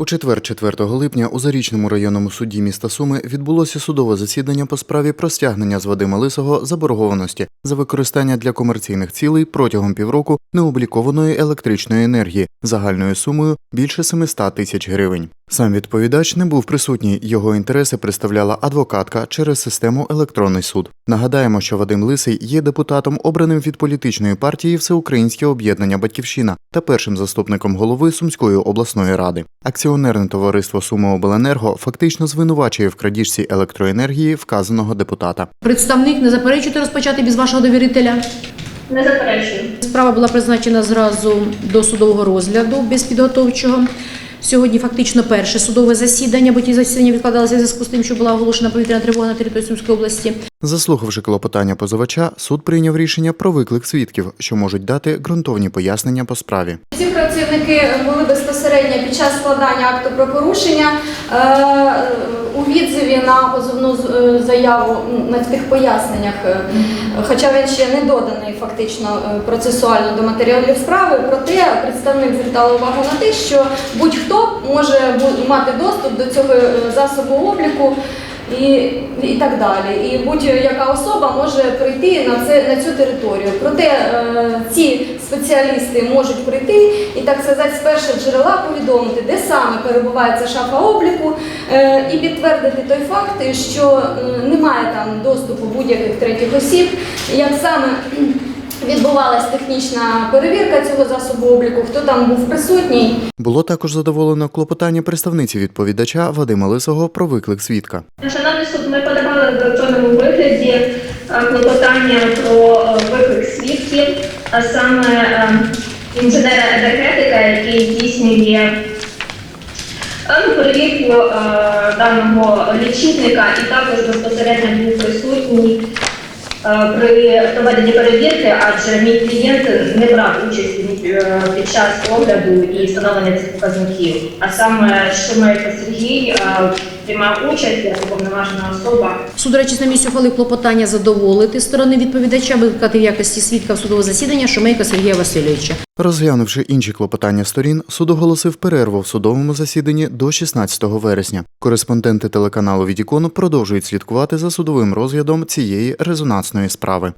У четвер, 4 липня, у Зарічному районному суді міста Суми відбулося судове засідання по справі про стягнення з Вадима Лисого заборгованості за використання для комерційних цілей протягом півроку необлікованої електричної енергії загальною сумою більше 700 тисяч гривень. Сам відповідач не був присутній. Його інтереси представляла адвокатка через систему електронний суд. Нагадаємо, що Вадим Лисий є депутатом, обраним від політичної партії Всеукраїнське об'єднання Батьківщина та першим заступником голови Сумської обласної ради. Акціонерне товариство Сумиобленерго фактично звинувачує в крадіжці електроенергії вказаного депутата. Представник не заперечуєте розпочати без вашого довірителя. Не заперечую. Справа була призначена зразу до судового розгляду без підготовчого. Сьогодні фактично перше судове засідання, бо ті засідання відкладалися в зв'язку з тим, що була оголошена повітряна тривога на території Сумської області. Заслухавши клопотання позивача, суд прийняв рішення про виклик свідків, що можуть дати ґрунтовні пояснення по справі. Ці працівники були безпосередньо під час складання акту про порушення е, у відзиві на позовну е, заяву на тих поясненнях, е, хоча він ще не доданий фактично процесуально до матеріалів справи. Проте представник звертав увагу на те, що будь-хто може мати доступ до цього засобу обліку. І, і так далі. І будь-яка особа може прийти на це на цю територію. Проте е, ці спеціалісти можуть прийти і так сказати з перших джерела повідомити, де саме перебувається шафа обліку, е, і підтвердити той факт, що е, немає там доступу будь-яких третіх осіб, як саме. Відбувалась технічна перевірка цього засобу обліку, хто там був присутній, Було також задоволено клопотання представниці відповідача Вадима Лисого про виклик свідка. Шановний суд, ми подавали в електронному вигляді е, клопотання про е, виклик свідків, а саме е, інженера енергетика, який здійснює ну, перевірку даного лічильника і також безпосередньо був присутній при проведенні перевірки, адже мій клієнт не брав участі е, під час огляду і встановлення цих показників. А саме Шумейко Сергій е, приймав участь як уповноважена особа. Суд, речі, на місці ухвалив клопотання задоволити сторони відповідача, викликати в якості свідка в судове засідання Шумейка Сергія Васильовича. Розглянувши інші клопотання сторін, суд оголосив перерву в судовому засіданні до 16 вересня. Кореспонденти телеканалу Відікон продовжують слідкувати за судовим розглядом цієї резонансної справи.